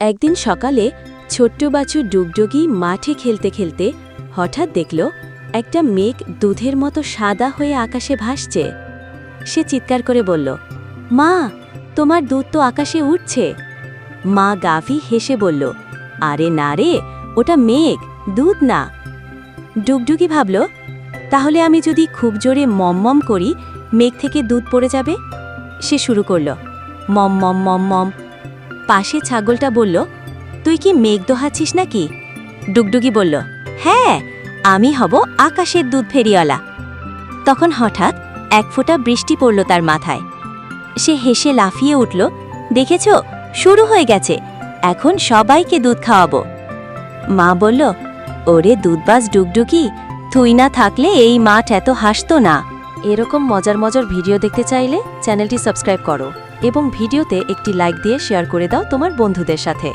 একদিন সকালে ছোট্ট বাছুর ডুগডুগি মাঠে খেলতে খেলতে হঠাৎ দেখল একটা মেঘ দুধের মতো সাদা হয়ে আকাশে ভাসছে। সে চিৎকার করে বলল, মা, তোমার দুধ তো আকাশে উঠছে। মা গাভী হেসে বলল, আরে না রে, ওটা মেঘ, দুধ না। ডুগডুগি ভাবল, তাহলে আমি যদি খুব জোরে মম করি, মেঘ থেকে দুধ পড়ে যাবে? সে শুরু করল, মম মম মম মম পাশে ছাগলটা বলল, তুই কি মেঘ দোহাচ্ছিস নাকি? ডুগডুগি বলল হ্যাঁ আমি হব আকাশের দুধ ফেরিওয়ালা। তখন হঠাৎ এক ফোঁটা বৃষ্টি পড়ল তার মাথায়। সে হেসে লাফিয়ে উঠল, দেখেছ, শুরু হয়ে গেছে, এখন সবাইকে দুধ খাওয়াবো। মা বলল, ওরে দুধবাজ ডুগডুগি তুই না থাকলে এই মাঠ এত হাসতো না। এরকম মজার মজার ভিডিও দেখতে চাইলে চ্যানেলটি সাবস্ক্রাইব করো। এবং ভিডিওতে একটি লাইক দিয়ে শেয়ার করে দাও তোমার বন্ধুদের সাথে।